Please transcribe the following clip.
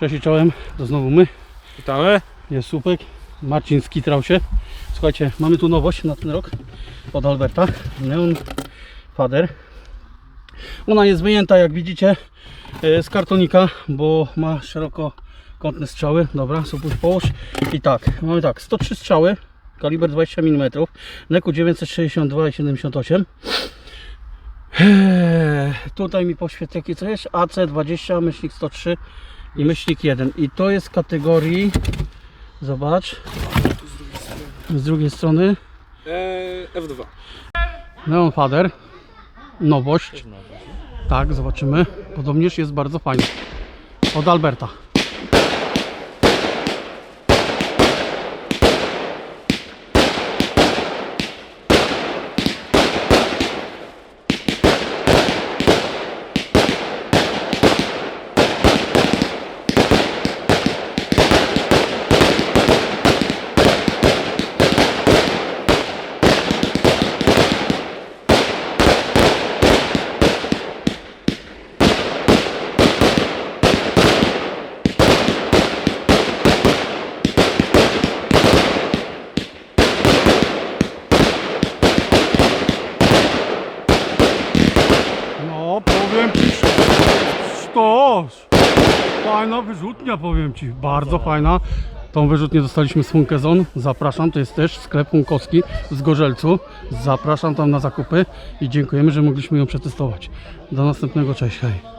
Cześć i czołem, to znowu my, Witamy. jest Słupek, Marcin skitrał się. Słuchajcie, mamy tu nowość na ten rok od Alberta, Neon Fader. Ona jest wyjęta, jak widzicie, e, z kartonika, bo ma szerokokątne strzały. Dobra, Supuś połóż. I tak, mamy tak, 103 strzały, kaliber 20 mm, Neku 962,78. Eee, Tutaj mi poświetleki co jest? AC20, myślnik 103 i myślnik 1. I to jest kategorii, zobacz, z drugiej strony Eee, F2. Neon Fader, nowość. Tak, zobaczymy. Podobnież jest bardzo fajny. Od Alberta. No, powiem Ci, sztos! Fajna wyrzutnia, powiem Ci, bardzo fajna. Tą wyrzutnię dostaliśmy z Funkezon, zapraszam, to jest też sklep Funkowski z Gorzelcu. Zapraszam tam na zakupy i dziękujemy, że mogliśmy ją przetestować. Do następnego, cześć, hej.